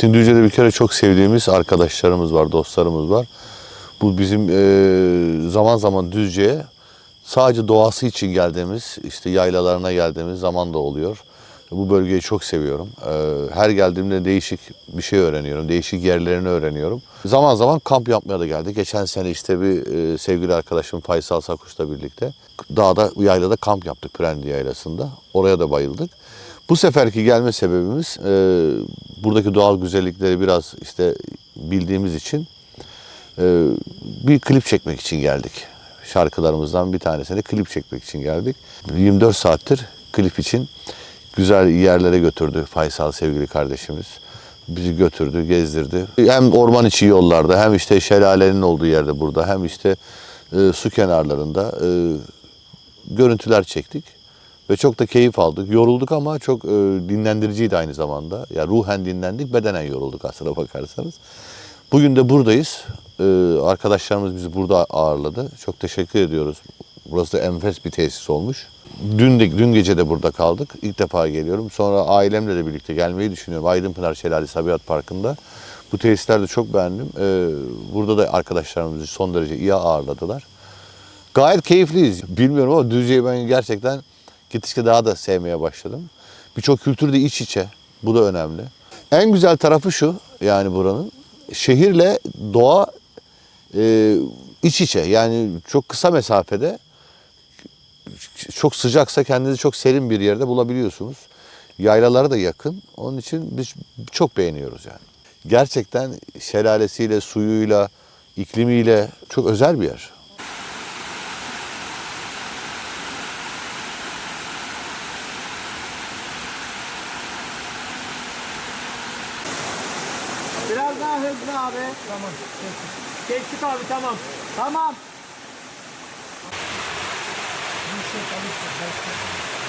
Şimdi Düzce'de bir kere çok sevdiğimiz arkadaşlarımız var, dostlarımız var. Bu bizim eee, zaman zaman Düzce'ye sadece doğası için geldiğimiz, işte yaylalarına geldiğimiz zaman da oluyor. Bu bölgeyi çok seviyorum. Eee, her geldiğimde değişik bir şey öğreniyorum, değişik yerlerini öğreniyorum. Zaman zaman kamp yapmaya da geldik. Geçen sene işte bir eee, sevgili arkadaşım Faysal Sakuş'la birlikte dağda, yaylada kamp yaptık Prendi Yaylası'nda. Oraya da bayıldık. Bu seferki gelme sebebimiz eee, buradaki doğal güzellikleri biraz işte bildiğimiz için ee, bir klip çekmek için geldik. Şarkılarımızdan bir tanesini klip çekmek için geldik. 24 saattir klip için güzel yerlere götürdü Faysal sevgili kardeşimiz. Bizi götürdü, gezdirdi. Hem orman içi yollarda hem işte şelalenin olduğu yerde burada hem işte e, su kenarlarında e, görüntüler çektik. Ve çok da keyif aldık. Yorulduk ama çok e, dinlendiriciydi aynı zamanda. Ya ruhen dinlendik, bedenen yorulduk aslına bakarsanız. Bugün de buradayız. Ee, arkadaşlarımız bizi burada ağırladı. Çok teşekkür ediyoruz. Burası da enfes bir tesis olmuş. Dün de dün gece de burada kaldık. İlk defa geliyorum. Sonra ailemle de birlikte gelmeyi düşünüyorum. Aydınpınar Şelalesi Tabiat Parkı'nda. Bu tesisleri de çok beğendim. Ee, burada da arkadaşlarımız bizi son derece iyi ağırladılar. Gayet keyifliyiz. Bilmiyorum ama Düzce'yi ben gerçekten gittikçe daha da sevmeye başladım. Birçok kültür de iç içe. Bu da önemli. En güzel tarafı şu yani buranın. Şehirle doğa e, iç içe. Yani çok kısa mesafede çok sıcaksa kendinizi çok serin bir yerde bulabiliyorsunuz. Yaylalara da yakın. Onun için biz çok beğeniyoruz yani. Gerçekten şelalesiyle, suyuyla, iklimiyle çok özel bir yer. Biraz daha hızlı abi. Tamam. Geçtik abi tamam. Tamam. Você está